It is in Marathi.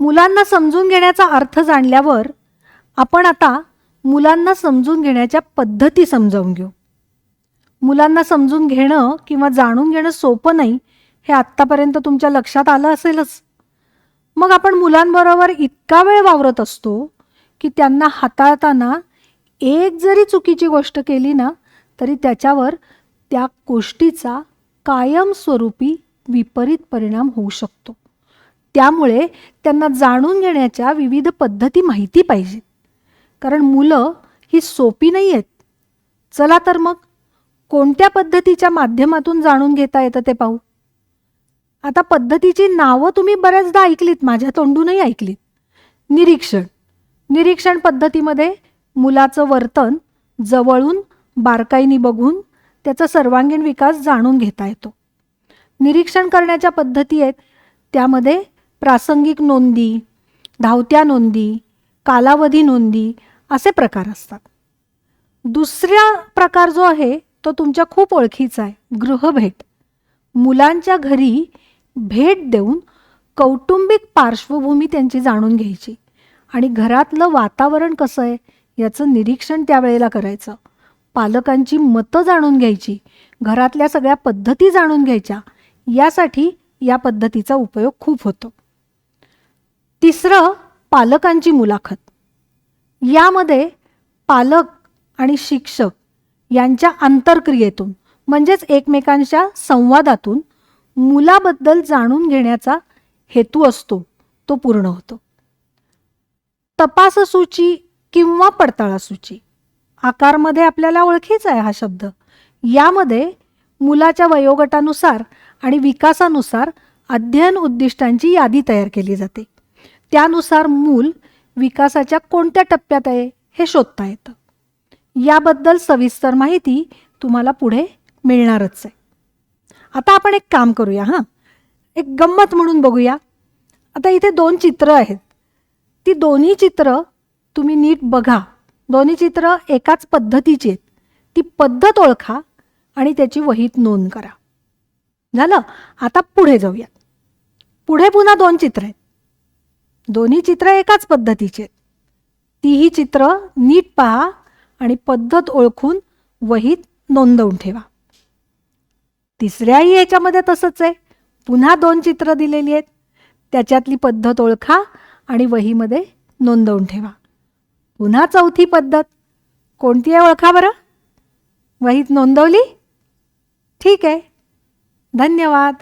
मुलांना समजून घेण्याचा अर्थ जाणल्यावर आपण आता मुलांना समजून घेण्याच्या पद्धती समजावून घेऊ. मुलांना समजून घेणं किंवा जाणून घेणं सोपं नाही हे आत्तापर्यंत तुमच्या लक्षात आलं असेलच. मग आपण मुलांबरोबर इतका वेळ वावरत असतो की त्यांना हाताळताना एक जरी चुकीची गोष्ट केली ना तरी त्याच्यावर त्या गोष्टीचा कायमस्वरूपी विपरीत परिणाम होऊ शकतो. त्यामुळे त्यांना जाणून घेण्याच्या विविध पद्धती माहिती पाहिजेत कारण मुलं ही सोपी नाही आहेत. चला तर मग कोणत्या पद्धतीच्या माध्यमातून जाणून घेता येतं ते पाहू. आता पद्धतीची नावं तुम्ही बऱ्याचदा ऐकलीत माझ्या तोंडूनही ऐकलीत. निरीक्षण. निरीक्षण पद्धतीमध्ये मुलाचं वर्तन जवळून बारकाईनी बघून त्याचा सर्वांगीण विकास जाणून घेता येतो. निरीक्षण करण्याच्या पद्धती आहेत. त्यामध्ये प्रासंगिक नोंदी धावत्या नोंदी कालावधी नोंदी असे प्रकार असतात. दुसरा प्रकार जो आहे तो तुमच्या खूप ओळखीचा आहे गृहभेट. मुलांच्या घरी भेट देऊन कौटुंबिक पार्श्वभूमी त्यांची जाणून घ्यायची. आणि घरातलं वातावरण कसं आहे याचं निरीक्षण त्यावेळेला करायचं. पालकांची मतं जाणून घ्यायची घरातल्या सगळ्या पद्धती जाणून घ्यायच्या यासाठी या पद्धतीचा उपयोग खूप होतो. तिसरं पालकांची मुलाखत. यामध्ये पालक आणि शिक्षक यांच्या आंतरक्रियेतून म्हणजेच एकमेकांच्या संवादातून मुलाबद्दल जाणून घेण्याचा हेतू असतो तो पूर्ण होतो. तपाससूची किंवा पडताळासूची. आकारमध्ये आपल्याला ओळखीचा आहे हा शब्द. यामध्ये मुलाच्या वयोगटानुसार आणि विकासानुसार अध्ययन उद्दिष्टांची यादी तयार केली जाते. त्यानुसार मूल विकासाच्या कोणत्या टप्प्यात आहे हे शोधता येतं. याबद्दल सविस्तर माहिती तुम्हाला पुढे मिळणारच आहे. आता आपण एक काम करूया हां. एक गंमत म्हणून बघूया. आता इथे दोन चित्र आहेत. ती दोन्ही चित्र तुम्ही नीट बघा. दोन्ही चित्र एकाच पद्धतीची आहेत. ती पद्धत ओळखा आणि त्याची वहीत नोंद करा. झालं? आता पुढे जाऊयात. पुढे पुन्हा दोन चित्र आहेत. दोन्ही चित्र एकाच पद्धतीचे. आहेत तीही चित्र नीट पहा आणि पद्धत ओळखून वहीत नोंदवून ठेवा. तिसऱ्याही याच्यामध्ये तसंच आहे. पुन्हा दोन चित्र दिलेली आहेत. त्याच्यातली पद्धत ओळखा आणि वहीमध्ये नोंदवून ठेवा. पुन्हा चौथी पद्धत. कोणती आहे ओळखा बरं? वहीत नोंदवली? ठीक आहे. धन्यवाद.